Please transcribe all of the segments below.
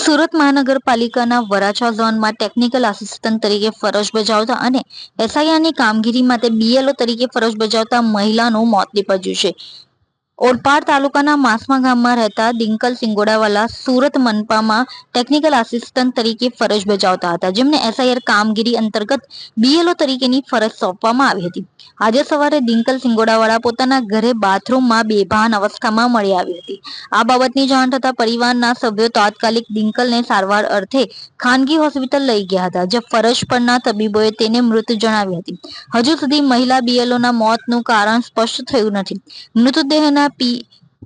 સુરત મહાનગરપાલિકાના વરાછા ઝોનમાં technical assistant તરીકે ફરજ બજાવતા અને એસઆઈઆરની કામગીરી માટે બીએલઓ તરીકે ફરજ બજાવતા મહિલાનું મોત નીપજ્યું છે. ઓલપાડ તાલુકાના માસમા ગામમાં રહેતા દિંકલ સિંગોડાવાલા સુરત મનપામાં ટેકનિકલ આસિસ્ટન્ટ તરીકે ફરજ બજાવતા હતા, જેમને એસઆઈઆર કામગીરી અંતર્ગત બીએલઓ તરીકેની ફરજ સોંપવામાં આવી હતી. આજે સવારે દિંકલ સિંગોડાવાળા પોતાના ઘરે બાથરૂમમાં બેભાન અવસ્થામાં મળી આવી હતી. આ બાબતની જાણ થતા પરિવારના સભ્યો તાત્કાલિક દિંકલને સારવાર અર્થે ખાનગી હોસ્પિટલ લઈ ગયા હતા જે ફરજ પરના તબીબોએ તેને મૃત જણાવી હતી. હજુ સુધી મહિલા બીએલઓના મોતનું કારણ સ્પષ્ટ થયું નથી. મૃતદેહના પી,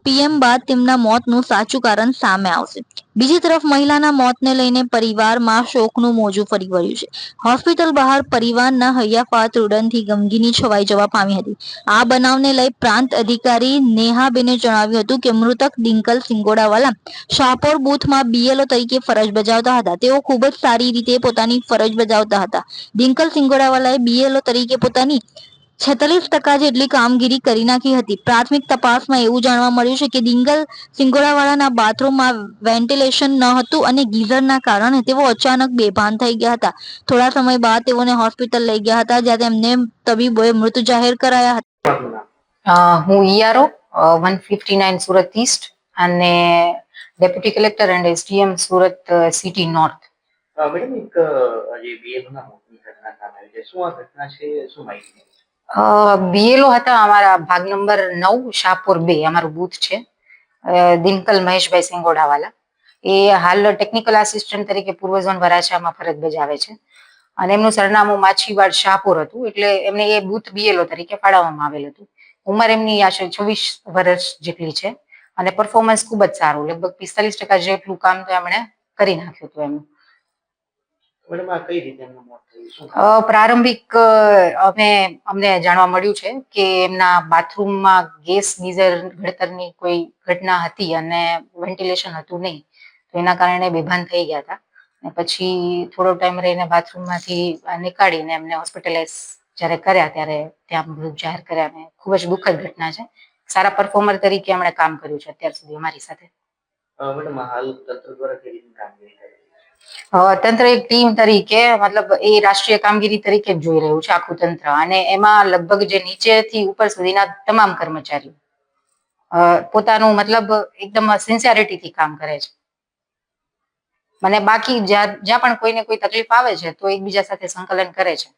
પીએમ બાદ તેમના મોતનું સાચું કારણ સામે આવશે. બીજી તરફ મહિલાના મોતને લઈને પરિવારમાં શોકનું મોજું ફરી વળ્યું છે. હોસ્પિટલ બહાર પરિવારના હૈયાફાત રૂડનથી ગમગીની છવાઈ જવા પામી હતી. આ બનાવને લઈ પ્રાંત અધિકારી નેહાબેને જણાવ્યું હતું કે મૃતક દિંકલ સિંગોડાવાલા શાહપોર બૂથમાં બીએલઓ તરીકે ફરજ બજાવતા હતા. તેઓ ખૂબ જ સારી રીતે પોતાની ફરજ બજાવતા હતા. દિંકલ સિંગોડાવાલાએ બીએલઓ તરીકે પોતાની છેતાલીસ ટકા જેટલી કામગીરી કરી નાખી હતી. પ્રાથમિક તપાસમાં એવું જાણવા મળ્યું છે કે દિંગલ સિંગોડાવાળાના બાથરૂમમાં વેન્ટિલેશન ન હતું અને ગીઝરના કારણે તેઓ અચાનક બેભાન થઈ ગયા હતા. થોડા સમય બાદ તેઓને હોસ્પિટલ લઈ ગયા હતા જ્યાં તેમને તબીબોએ મૃત જાહેર કરાયા હતા. હું ERO one fifty nine Surat east અને deputy collector and SDM Surat city north. Madam એક જે બીએલઓ મોતની ઘટના સામે આવી છે. શું આ ઘટના છે? શું માહિતી છે? બીએલઓ હતા અમારા ભાગ નંબર નવ, શાહપુર બે, અમારું બૂથ છે. દિનકલ મહેશભાઈ સિંગોડાવાલા. એ હાલ ટેકનિકલ આસિસ્ટન્ટ તરીકે પૂર્વ ઝોન વરાછામાં ફરજ બજાવે છે. અને એમનું સરનામું માછીવાડ શાહપુર હતું. એટલે એમને એ બૂથ બીએલઓ તરીકે ફાળવવામાં આવેલ હતું. ઉંમર એમની આશરે છવ્વીસ વર્ષ જેટલી છે. અને પરફોર્મન્સ ખૂબ જ સારું. લગભગ પિસ્તાલીસ ટકા જેટલું કામ તો એમણે કરી નાખ્યું હતું એમનું મેડમ આ કઈ રીતે એમનું મોત થયું શું અ, પ્રારંભિક અમે અમને જાણવા મળ્યું છે કે એમના બાથરૂમમાં ગેસ ગીઝર ઘડતરની કોઈ ઘટના હતી અને વેન્ટિલેશન હતું નહીં. તો એના કારણે બેભાન થઈ ગયા હતા. અને પછી થોડો ટાઈમ રહીને બાથરૂમમાંથી નીકાળીને એમને હોસ્પિટલાઇઝ જ્યારે કર્યા ત્યારે ત્યાં મૃત જાહેર કર્યા અને ખૂબ જ દુઃખદ ઘટના છે. સારા પરફોર્મર તરીકે એમણે કામ કર્યું છે અત્યાર સુધી અમારી સાથે. મેડમ હાલ તંત્ર દ્વારા કઈ કામગીરી તંત્ર એક ટીમ તરીકે, મતલબ એ રાષ્ટ્રીય કામગીરી તરીકે જ જોઈ રહ્યું છે આખું તંત્ર. અને એમાં લગભગ જે નીચેથી ઉપર સુધીના તમામ કર્મચારીઓ પોતાનું મતલબ એકદમ સિન્સિયરિટીથી કામ કરે છે. મને બાકી જ્યાં જ્યાં પણ કોઈને કોઈ તકલીફ આવે છે, તો એકબીજા સાથે સંકલન કરે છે.